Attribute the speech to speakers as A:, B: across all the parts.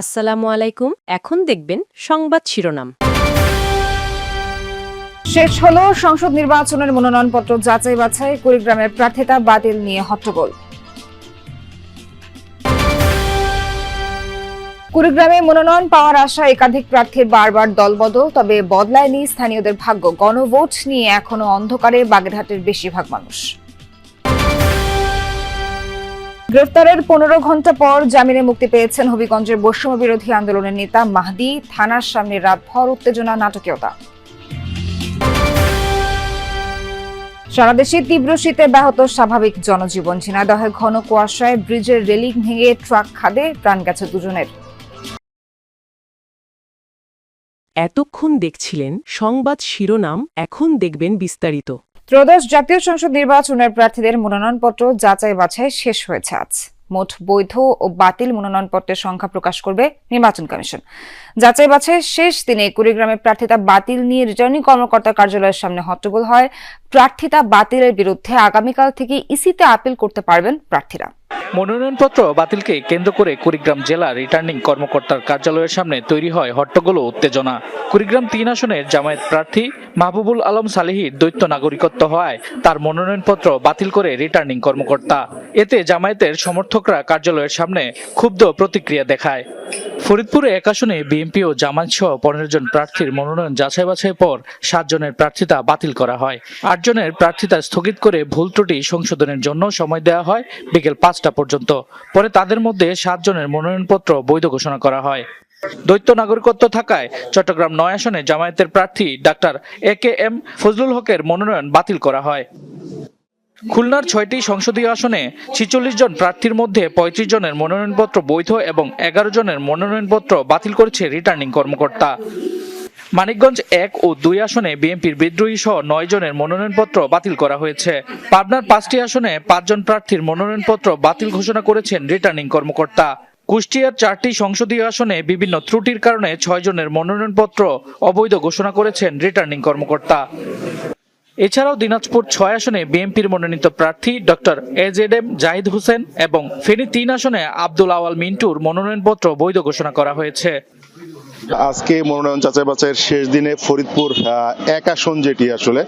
A: আসসালামু আলাইকুম। এখন দেখবেন সংবাদ শিরোনাম।
B: শেষ হলো সংসদ নির্বাচনের মনোনয়নপত্র যাচাই বাছাই, কুড়িগ্রামের প্রার্থিতা বাতিল নিয়ে হট্টগোল। কুড়িগ্রামে মনোনয়ন পাওয়ার আশা একাধিক প্রার্থীর বারবার দলবদল, তবে বদলায়নি স্থানীয়দের ভাগ্য। গণভোট নিয়ে এখনও অন্ধকারে বাগেরহাটের বেশিরভাগ মানুষ। গ্রেফতারের পনেরো ঘণ্টা পর জামিনে মুক্তি পেয়েছেন হবিগঞ্জের বৈষম্য বিরোধী আন্দোলনের নেতা মাহদি। থানার সামনে রাতভর উত্তেজনা, নাটকীয়তা। সারা দেশে তীব্র শীতে ব্যাহত স্বাভাবিক জনজীবন। ঝিনাইদহে ঘন কুয়াশায় ব্রিজের রেলিং ভেঙে ট্রাক খাদে প্রাণ গেছে দুজনের।
A: এতক্ষণ দেখছিলেন সংবাদ শিরোনাম, এখন দেখবেন বিস্তারিত।
B: ত্রয়োদশ জাতীয় সংসদ নির্বাচনের প্রার্থীদের মনোনয়নপত্র যাচাই বাছাই শেষ হয়েছে আজ। মোট বৈধ ও বাতিল মনোনয়নপত্রের সংখ্যা প্রকাশ করবে নির্বাচন কমিশন। যাচাই বাছাই শেষ দিনে কুড়িগ্রামে প্রার্থিতা বাতিল নিয়ে রিটার্নিং কর্মকর্তা কার্যালয়ের সামনে হট্টগোল হয়। প্রার্থিতা বাতিলের বিরুদ্ধে আগামীকাল থেকে ইসিতে আপিল করতে পারবেন প্রার্থীরা।
C: মনোনয়নপত্র বাতিলকে কেন্দ্র করে কুড়িগ্রাম জেলা রিটার্নিং কর্মকর্তার কার্যালয়ের সামনে তৈরি হয় হট্টগোল উত্তেজনা। কুড়িগ্রাম তিন আসনের জামায়াত প্রার্থী মাহবুবুল আলম সালেহির দ্বৈত নাগরিকত্ব হওয়ায় তার মনোনয়নপত্র বাতিল করে রিটার্নিং কর্মকর্তা। এতে জামায়াতের সমর্থকরা কার্যালয়ের সামনে ক্ষুব্ধ প্রতিক্রিয়া দেখায়। ফরিদপুরে এক আসনে বিএনপি ও জামায়াত সহ পনেরো জন প্রার্থীর মনোনয়ন যাচাই বাছাই পর সাত জনের প্রার্থিতা বাতিল করা হয়। আট জনের প্রার্থিতা স্থগিত করে ভুল ত্রুটি সংশোধনের জন্য সময় দেওয়া হয় বিকেল পাঁচটা পর্যন্ত। পরে তাদের মধ্যে সাত জনের মনোনয়নপত্র বৈধ ঘোষণা করা হয়। দ্বৈত নাগরিকত্ব থাকায় চট্টগ্রাম নয় আসনে জামায়াতের প্রার্থী doctor A K M Fazlul হকের মনোনয়ন বাতিল করা হয়। খুলনার ছয়টি সংসদীয় আসনে ছিচল্লিশ জন প্রার্থীর মধ্যে পঁয়ত্রিশ জনের মনোনয়নপত্র বৈধ এবং এগারো জনের মনোনয়নপত্র বাতিল করেছে রিটার্নিং কর্মকর্তা। মানিকগঞ্জ এক ও দুই আসনে বিএনপির বিদ্রোহী সহ নয় জনের মনোনয়নপত্র বাতিল করা হয়েছে। পাবনার পাঁচটি আসনে পাঁচজন প্রার্থীর মনোনয়নপত্র বাতিল ঘোষণা করেছেন রিটার্নিং কর্মকর্তা। কুষ্টিয়ার চারটি সংসদীয় আসনে বিভিন্ন ত্রুটির কারণে ছয় জনের মনোনয়নপত্র অবৈধ ঘোষণা করেছেন রিটার্নিং কর্মকর্তা। এছাড়াও দিনাজপুর ছয় আসনে বিএনপির মনোনীত প্রার্থী doctor A Z M Zahid Hossain এবং ফেনী তিন আসনে আব্দুল আওয়াল মিন্টুর মনোনয়নপত্র বৈধ ঘোষণা করা হয়েছে।
D: আজকে মনোনয়ন যাচাই বাছাইয়ের শেষ দিনে ফরিদপুর এক আসন যেটি আসলে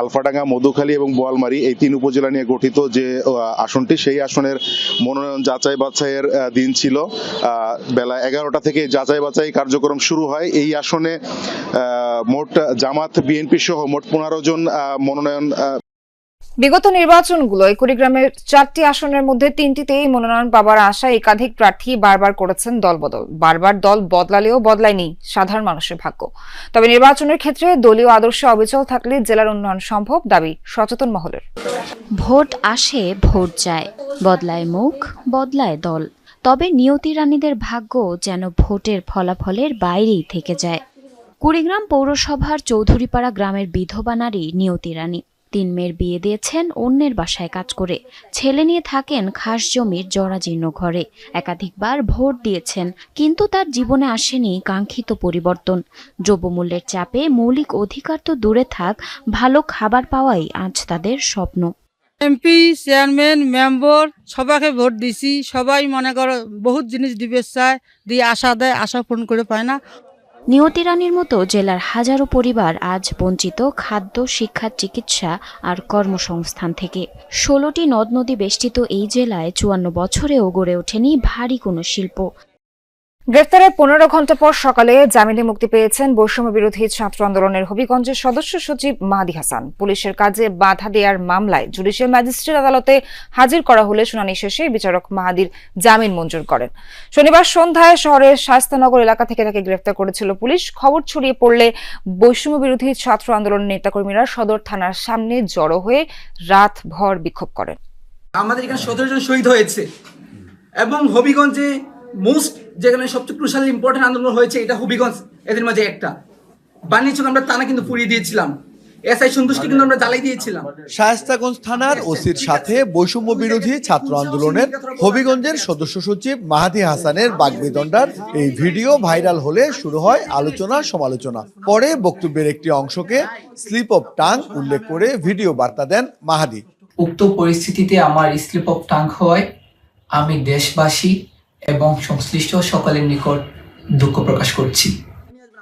D: আলফাডাঙ্গা, মধুখালী এবং বোয়ালমারি এই তিন উপজেলা নিয়ে গঠিত যে আসনটি, সেই আসনের মনোনয়ন যাচাই বাছাইয়ের দিন ছিল বেলা এগারোটা থেকে যাচাই বাছাই কার্যক্রম শুরু হয়। এই আসনে মোট জামাত বিএনপি সহ মোট পনেরো জন মনোনয়ন
B: বিগত নির্বাচনগুলোয় কুড়িগ্রামের চারটি আসনের মধ্যে তিনটিতেই মনোনয়ন পাবার আশায় একাধিক প্রার্থী বারবার করেছেন দলবদল। বারবার দল বদলালেও বদলায়নি সাধারণ মানুষের ভাগ্য। তবে নির্বাচনের ক্ষেত্রে দলীয় আদর্শে অবিচল থাকলে জেলার উন্নয়ন সম্ভব দাবি সচেতন মহলের।
E: ভোট আসে ভোট যায় বদলায় মুখ বদলায় দল। তবে নিয়তি রানীদের ভাগ্য যেন ভোটের ফলাফলের বাইরেই থেকে যায়। কুড়িগ্রাম পৌরসভার চৌধুরীপাড়া গ্রামের বিধবা নারী নিয়তি রানী। তিন মেয়ের বিয়ে দিয়েছেন, অন্যের বাসায় কাজ করে। ছেলে নিয়ে থাকেন খাস জমির জরাজীর্ণ ঘরে। একাধিকবার ভোট দিয়েছেন, কিন্তু তার জীবনে আসেনি কাঙ্ক্ষিত পরিবর্তন। দ্রব্যমূল্যের চাপে মৌলিক অধিকার তো দূরে থাক, ভালো খাবার পাওয়াই আজ তাদের স্বপ্ন।
F: এমপি, চেয়ারম্যান, মেম্বার, সবাইকে ভোট দিছি। সবাই মনে করো বহুত জিনিস দিবে চায়, দিয়ে আশা দেয়, আশা পূরণ করে পায় না।
E: নিয়তি রানীর মতো জেলার হাজারো পরিবার আজ বঞ্চিত খাদ্য, শিক্ষা, চিকিৎসা আর কর্মসংস্থান থেকে। ষোলোটি নদ নদী বেষ্টিত এই জেলায় চুয়ান্ন বছরেও গড়ে ওঠেনি ভারী কোনো শিল্প।
B: গ্রেফতারের পনেরো ঘণ্টা পর সকালে জামিনে মুক্তি পেয়েছেন বৈষম্য বিরোধী ছাত্র আন্দোলনের হবিগঞ্জের সদস্য সচিব মাহাদি হাসান। পুলিশের কাজে বাধা দেওয়ার মামলায় জুডিশিয়াল ম্যাজিস্ট্রেট আদালতে হাজির করা হলে শুনানি শেষে বিচারক মাহাদির জামিন মঞ্জুর করেন। শনিবার সন্ধ্যায় শহরের শাস্তানগর এলাকা থেকে তাকে গ্রেফতার করেছিল পুলিশ। খবর ছড়িয়ে পড়লে বৈষম্য বিরোধী ছাত্র আন্দোলনের নেতাকর্মীরা সদর থানার সামনে জড়ো হয়ে রাত ভর বিক্ষোভ করেন।
G: আমাদের এখানে সতেরো জন শহীদ হয়েছে এবং হবিগঞ্জে মোস্ট যেখানে সবচেয়ে ক্রুশাল ইম্পর্টেন্ট আন্দোলন হয়েছে এটা হবিগঞ্জ এদের মাঝে একটা। বাণিজ্যক আমরা টানা কিন্তু পুড়িয়ে দিয়েছিলাম। এসআই কিন্তু আমরা জ্বালাই দিয়েছিলাম।
H: শায়েস্তাগঞ্জ থানার ওসির সাথে বৈষম্য বিরোধী ছাত্র আন্দোলনের হবিগঞ্জের সদস্য সচিব মাহাদি হাসানের বাগবিদণ্ডার এই ভিডিও ভাইরাল হলে শুরু হয় আলোচনা সমালোচনা। পরে বক্তব্যের একটি অংশকে স্লিপ অফ টাং উল্লেখ করে ভিডিও বার্তা দেন মাহাদি
I: উক্ত পরিস্থিতিতে আমার স্লিপ অফ টাং হয় আমি দেশবাসী এবং সংশ্লিষ্ট সকলের নিকট দুঃখ প্রকাশ করছি।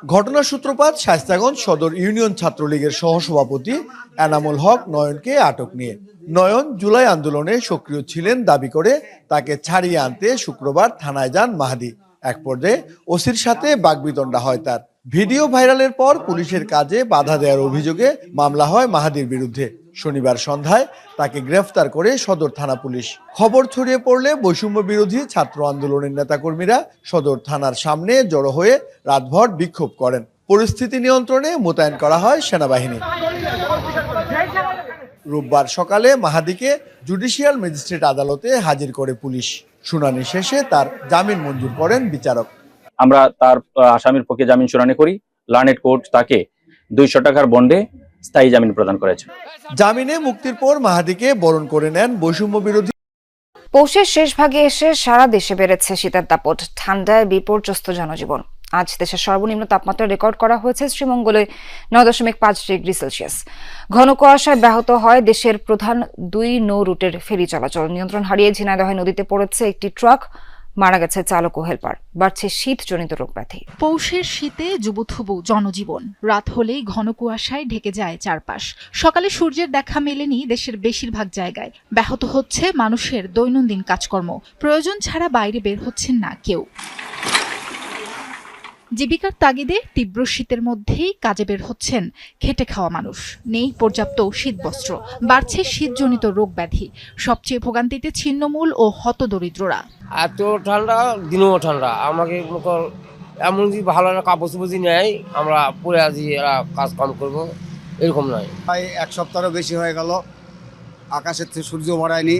H: ঘটনার সূত্রপাত শায়স্তাগঞ্জ সদর ইউনিয়ন ছাত্রলীগের সহসভাপতি এনামুল হক নয়নকে আটক নিয়ে। নয়ন জুলাই আন্দোলনে সক্রিয় ছিলেন দাবি করে তাকে ছাড়িয়ে আনতে শুক্রবার থানায় যান মাহাদি। এক পর্যায়ে ওসির সাথে বাগবিতণ্ডা হয় তার। ভিডিও ভাইরালের পর পুলিশের কাজে বাধা দেওয়ার অভিযোগে মামলা হয় মাহাদির বিরুদ্ধে। শনিবার সন্ধ্যায় তাকে গ্রেফতার করে সদর থানা পুলিশ। খবর ছড়িয়ে পড়লে বৈষম্য বিরোধী ছাত্র আন্দোলনের নেতাকর্মীরা সদর থানার সামনে জড়ো হয়ে রাতভর বিক্ষোভ করেন। পরিস্থিতি নিয়ন্ত্রণে মোতায়েন করা হয় সেনাবাহিনী। রোববার সকালে মাহাদিকে জুডিশিয়াল ম্যাজিস্ট্রেট আদালতে হাজির করে পুলিশ। শুনানি শেষে তার জামিন মঞ্জুর করেন বিচারক।
J: আমরা তার আসামির পক্ষে জামিন শুনানি করি। লার্নেট কোর্ট তাকে দুইশো টাকার বন্ডে স্থায়ী জামিন প্রদান করেছে।
H: জামিনে মুক্তির পর মাহাদিকে বরণ করে নেন বৈষম্য বিরোধী
B: পৌষের শেষ ভাগে এসে সারা দেশে বেড়েছে শীতের দাপট ঠান্ডায় বিপর্যস্ত জনজীবন। আজ দেশের সর্বনিম্ন তাপমাত্রা রেকর্ড করা হয়েছে শ্রীমঙ্গলে নয় দশমিক পাঁচ ডিগ্রি সেলসিয়াস। ঘন কুয়াশায় ব্যাহত হয় দেশের প্রধান দুই নৌ রুটের ফেরি চলাচল। নিয়ন্ত্রণ হারিয়ে ঝিনাইদহ নদীতে পড়েছে একটি ট্রাক। মারা গেছে চালক ও হেলপার। বাড়ছে শীতজনিত রোগ ব্যাধি
K: পৌষের শীতে যুবথুবু জনজীবন। রাত হলেই ঘন কুয়াশায় ঢেকে যায় চারপাশ। সকালে সূর্যের দেখা মেলেনি দেশের বেশিরভাগ জায়গায়। ব্যাহত হচ্ছে মানুষের দৈনন্দিন কাজকর্ম। প্রয়োজন ছাড়া বাইরে বের হচ্ছেন না কেউ। জীবিকার তাগিদে তীব্র শীতের মধ্যেই কাজে বের হচ্ছেন খেটে খাওয়া মানুষ। নেই পর্যাপ্ত শীতবস্ত্র বাড়ছে শীতজনিত রোগ ব্যাধি সবচেয়ে ভোগান্তিতে ছিন্নমূল ও হতদরিদ্ররা।
L: এত ঠান্ডা দিনও ঠান্ডা। আমাকে মনে এমন যদি ভালো একটা কাপড় চোপড় নেয় আমরা পরে এরা কাজ কাম করব এরকম নয়।
M: প্রায় এক সপ্তাহেরও বেশি হয়ে গেল আকাশের থেকে সূর্য বাড়ায়নি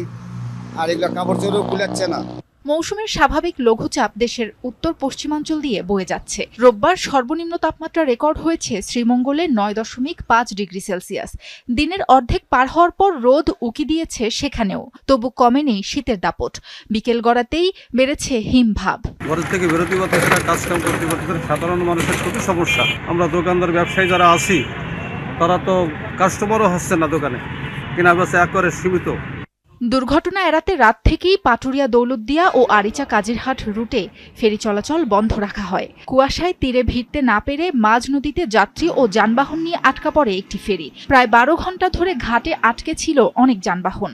M: আর এগুলো কাপড় চোপড়ও কুলাচ্ছে না।
K: মৌসুমের স্বাভাবিক লঘুচাপ দেশের উত্তর পশ্চিমাঞ্চল দিয়ে বয়ে যাচ্ছে। রোববার সর্বনিম্ন তাপমাত্রা রেকর্ড হয়েছে শ্রীমঙ্গলে নয় দশমিক পাঁচ ডিগ্রি সেলসিয়াস। দিনের অর্ধেক পার হওয়ার পর রোদ উকি দিয়েছে সেখানেও, তবু কমেনি শীতের দাপট। বিকেল গড়াতেই বেড়েছে হিমভাব
N: ঘরের থেকে বেরোতে পারতেছে না কাজ কাম করতে সাধারণ মানুষের খুবই সমস্যা। আমরা দোকানদার, ব্যবসায়ী যারা আছি, তারা তো কাস্টমারও হচ্ছে না দোকানে। কেনা বেচা একবারে সীমিত।
K: দুর্ঘটনা এড়াতে রাত থেকেই পাটুরিয়া দৌলতদিয়া ও আরিচা কাজিরহাট রুটে ফেরি চলাচল বন্ধ রাখা হয়। কুয়াশায় তীরে ভিড়তে না পেরে মাঝ নদীতে যাত্রী ও যানবাহন নিয়ে আটকা পড়ে একটি ফেরি। প্রায় বারো ঘণ্টা ধরে ঘাটে আটকে ছিল অনেক যানবাহন।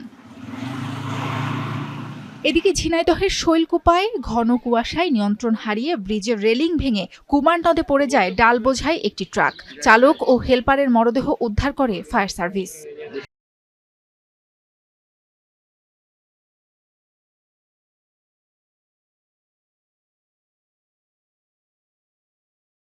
K: এদিকে ঝিনাইদহের শৈলকুপায় ঘন কুয়াশায় নিয়ন্ত্রণ হারিয়ে ব্রিজের রেলিং ভেঙে কুমার নদে পড়ে যায় ডাল বোঝায় একটি ট্রাক। চালক ও হেলপারের মরদেহ উদ্ধার করে ফায়ার সার্ভিস।